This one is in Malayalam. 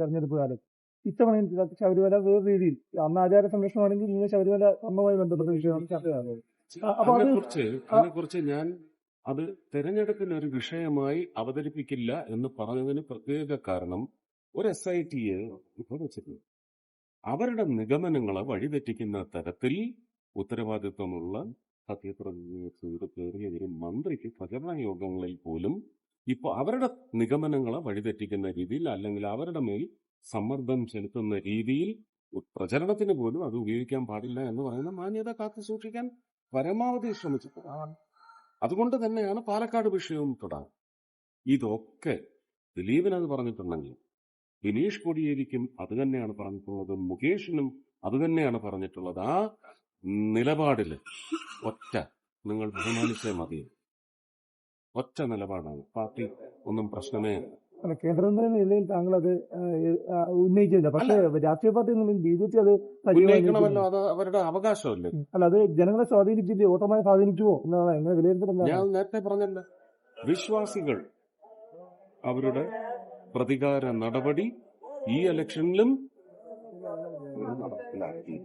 തെരഞ്ഞെടുപ്പ് കാലത്ത് ഇത്തവണ ശബരിമല വേറെ രീതിയിൽ അന്ന് ആചാര സംരക്ഷണമാണെങ്കിൽ ഇന്ന് ശബരിമല അമ്മമായി ബന്ധപ്പെട്ട വിഷയമാണ് ചർച്ച അപ്പൊ അതിനെക്കുറിച്ച് ഞാൻ അത് തെരഞ്ഞെടുപ്പിന് ഒരു വിഷയമായി അവതരിപ്പിക്കില്ല എന്ന് പറഞ്ഞതിന് പ്രത്യേക കാരണം ഒരു എസ് ഐ ടിയെ ഇപ്പോൾ വെച്ചിട്ടുണ്ട്. അവരുടെ നിഗമനങ്ങളെ വഴിതെറ്റിക്കുന്ന തരത്തിൽ ഉത്തരവാദിത്വമുള്ള സത്യപ്രതിജ്ഞ ചെയ്ത് കയറിയ ഒരു മന്ത്രിക്ക് പ്രചരണ യോഗങ്ങളിൽ പോലും ഇപ്പൊ അവരുടെ നിഗമനങ്ങളെ വഴിതെറ്റിക്കുന്ന രീതിയിൽ അല്ലെങ്കിൽ അവരുടെ മേൽ സമ്മർദ്ദം ചെലുത്തുന്ന രീതിയിൽ പ്രചരണത്തിന് പോലും അത് ഉപയോഗിക്കാൻ പാടില്ല എന്ന് പറയുന്ന മാന്യത കാത്തു സൂക്ഷിക്കാൻ പരമാവധി ശ്രമിച്ചു അതുകൊണ്ട് തന്നെയാണ് പാലക്കാട് വിഷയവും തുടങ്ങും ഇതൊക്കെ ദിലീപിന് അത് പറഞ്ഞിട്ടുണ്ടെങ്കിൽ ബിനീഷ് കോടിയേരിക്കും അത് തന്നെയാണ് പറഞ്ഞിട്ടുള്ളത് മുകേഷിനും അത് തന്നെയാണ് പറഞ്ഞിട്ടുള്ളത്. ആ നിലപാടിൽ ഒറ്റ നിങ്ങൾ ബഹുമാനിച്ചേ മതി ഒറ്റ നിലപാടാണ്. പാർട്ടി ഒന്നും പ്രശ്നമേ അല്ല. എന്ന നിലയിൽ താങ്കൾ അത് ഉന്നയിച്ചില്ല. പക്ഷേ രാഷ്ട്രീയ പാർട്ടി എന്ന ബി ജെ പി അത് സജീവമായി ഉന്നയിക്കണമല്ലോ അത് അവരുടെ അവകാശമല്ലേ? അല്ല അത് ജനങ്ങളെ സ്വാധീനിച്ചില്ലേ? വോട്ടമായി സ്വാധീനിച്ചുവോ? എന്നാണ് എങ്ങനെ വിലയിരുത്തുന്നത്. ഞാൻ നേരത്തെ പറഞ്ഞല്ല. വിശ്വാസികൾ അവരുടെ പ്രതികാര നടപടി ഈ ഇലക്ഷനിലും നടപ്പിലാക്കി.